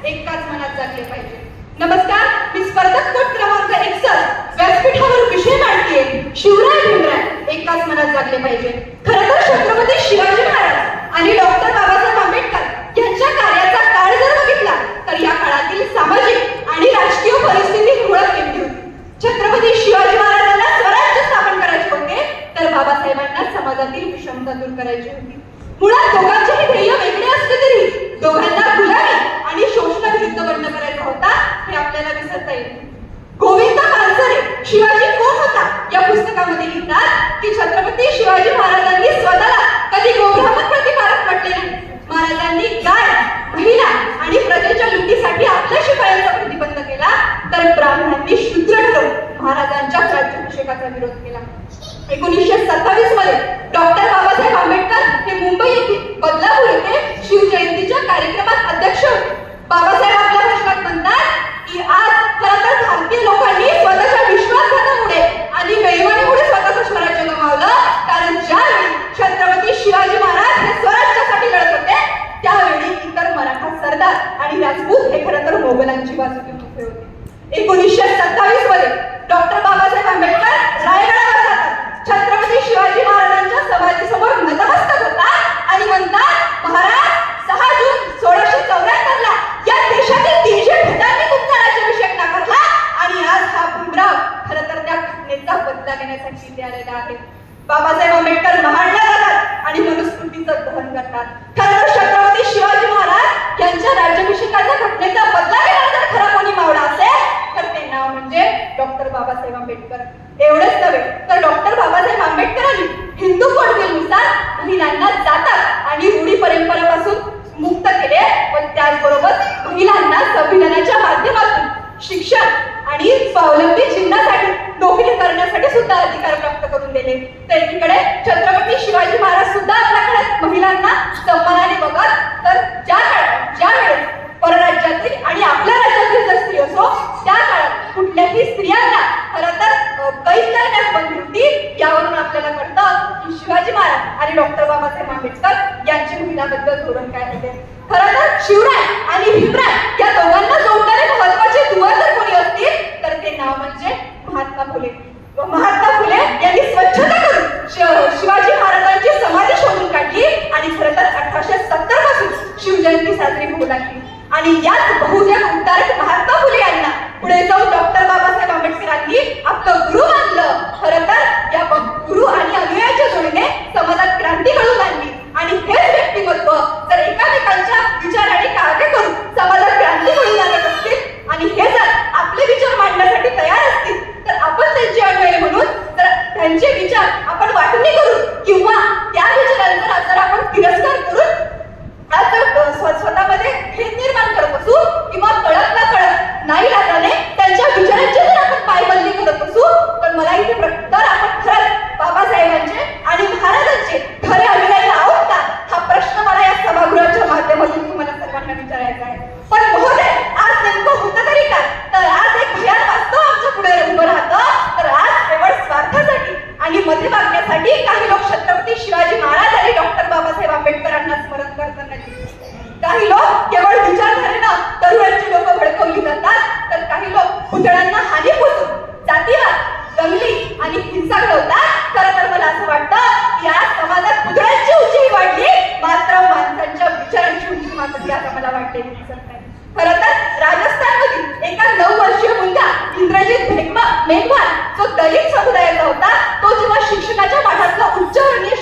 एकाच मनात जागले पाहिजे. नमस्कार मी स्पर्धक कोट क्रमांक एकसष्ट व्यासपीठावर विषय मांडतीये शिवराय भीमराय. एकाच मनात जागले पाहिजे. खरं तर छत्रपती शिवाजी महाराज आणि डॉक्टर बाबासाहेब आंबेडकर यांच्या कार्याचा काळ जर बघितला तर या काळातील सामाजिक आणि राजकीय परिस्थिती हुळक केली होती. छत्रपती शिवाजी महाराजांना स्वराज्य स्थापन करायचे होते तर बाबासाहेबांना समाजातील विषमता दूर करायची होती मुळात दोघांचेही ध्येय वेगळे असले तरी दोघांना गुलामी आणि शोषणाविरुद्ध बंड करायचा होता हे आपल्याला विसरता येईल गोविंद पानसरे शिवाजी कोण होता या पुस्तकामध्ये लिहितात की छत्रपती शिवाजी महाराजांनी स्वतःला कधी गोब्राह्मण प्रतिकारक म्हटले नाही महाराजांनी गाय महिला आणि प्रजेच्या लुटीसाठी आपल्या शिपायांचा प्रतिबंध केला तर ब्राह्मणांनी शूद्र ठरवून महाराजांच्या राज्याभिषेकाचा विरोध केला. एकोणीसशे सत्तावीसमध्ये डॉक्टर बाबासाहेब आंबेडकर हे मुंबई येथील बदलापूर येथे शिवजयंतीच्या कार्यक्रमात अध्यक्ष होते. बाबा आपल्या भाषणात म्हणतात की आज खरं तर भारतीय लोकांनी स्वतःच्या विश्वासघातामुळे आणि बेईमानीमुळे स्वतःचं स्वराज्य गमावलं कारण ज्यावेळी छत्रपती शिवाजी महाराज हे स्वराज्यासाठी लढत होते त्यावेळी इतर मराठा सरदार आणि राजपूत हे खरं तर मोगलांची बाजू घेऊन उभे होते एकोणीसशे सत्तावीसमध्ये डॉक्टर बाबासाहेब आंबेडकर रायगडावर जातात छत्रपती शिवाजी महाराजांच्या समाधीसमोर नतमस्तक होतात म्हणतात महाराज सहा जून सोळाशे चौऱ्याहत्तर ला या देशातील तीनशे भटांनी तुमचा राज्याभिषेक नाकारला आणि आज हा भीमराव खर तर त्या घटनेचा बदला घेण्यासाठी इथे आलेला आहे. बाबासाहेब आंबेडकर महाडला जातात आणि मनुस्मृतीचं दहन करतात. खरं तर छत्रपती शिवाजी महाराज यांच्या राज्याभिषेकाच्या घटनेचा बदला घेणारा जर खरा कोणी मावळा असेल तर ते नाव म्हणजे डॉक्टर बाबासाहेब आंबेडकर. एवढंच नव्हे तर डॉक्टर बाबासाहेब आंबेडकरांनी हिंदू नुसार महिलांना जातात आणि रूढी परंपरेपासून मुक्त केले पण त्याचबरोबर महिलांना संविधानाच्या माध्यमातून शिक्षण आणि स्वावलंबी जीवनासाठी नोकरी करण्यासाठी सुद्धा अधिकार प्राप्त करून दिले तर छत्रपती शिवाजी महाराज सुद्धा आपल्याकडे महिलांना सन्मानाने बघत तर ज्या काळात ज्या वेळेस परराज्यातील आणि आपल्या राज्यातील जर स्त्री असो त्या काळात कुठल्याही स्त्रियांना खरं तर कैद करण्यास शिवाजी महाराज आणि डॉक्टर बाबासाहेब आंबेडकर यांची महिलाबद्दल धोरण काय होते खरं तर शिवराय आणि भीमराय या दोघांना जोडणारे महत्त्वाचे दुवा जर कोणी असतील तर ते नाव म्हणजे महात्मा फुले. महात्मा फुले यांनी स्वच्छता करून शिवाजी महाराजांची समाधी शोधून काढली आणि खरं तर अठराशे सत्तरपासून शिवजयंती साजरी होऊ लागली. आणि याच बहुजन उद्धारक महात्मा फुले यांना पुढे जाऊन डॉक्टर बाबासाहेब आंबेडकरांनी आपलं गुरु मानलं खरं तर या ब- गुरु आणि अनुयायाच्या जोडीने समाजात क्रांती घडवून आणली आणि हेच व्यक्तिमत्व जर एकामेकांच्या विचार आणि कार्य करून समाजात क्रांती घडवून आणत असतील आणि हे जर आपले विचार मांडण्यासाठी तयार असतील तर आपण त्यांचे अनुयायी म्हणून जर त्यांचे विचार आपण वाटणी करून किंवा त्या विचारांचा जर आपण तिरस्कार करून आज जर स्व- स्वतःमध्ये भेद निर्माण करत असू किंवा कळत ना कळत नाही लागाने त्यांच्या विचारांची जर आपण पायबंदी करत असू तर मला इथे प्र- तर आपण खरंच बाबासाहेबांचे आणि महाराजांचे खरे अनुयायी आहोत का हा प्रश्न मला या सभागृहाच्या माध्यमातून तुम्हाला सर्वांना विचारायचा आहे पण महोदय आज नेमकं होतं तरी काय तर आज एक भयान वास्तव आमच्या पुढे उभं राहतं तर आज केवळ स्वार्थासाठी आणि मते मागण्यासाठी काही लोक छत्रपती शिवाजी महाराज आणि डॉक्टर बाबासाहेब आंबेडकरांना स्मरण करताना दिसतात. काही लोक केवळ विचारधारेनं तरुणांची लोक भडकवली जातात. तर काही लोक पुतळ्यांना हानी पोचून जातीवाद दंगली आणि हिंसा घडवतात. खरं तर मला असं वाटतं की आज समाजात पुतळ्यांची उंची वाढली. मात्र माणसांच्या विचारांची उंची मात्र ती आता मला वाटते दिसत खरं तर राजस्थानमधील एका नऊ वर्षीय मुलगा इंद्रजित मेघवाल जो दलित समुदायाचा होता तो जेव्हा शिक्षकाच्या पाठातलं उच्चवर्णीय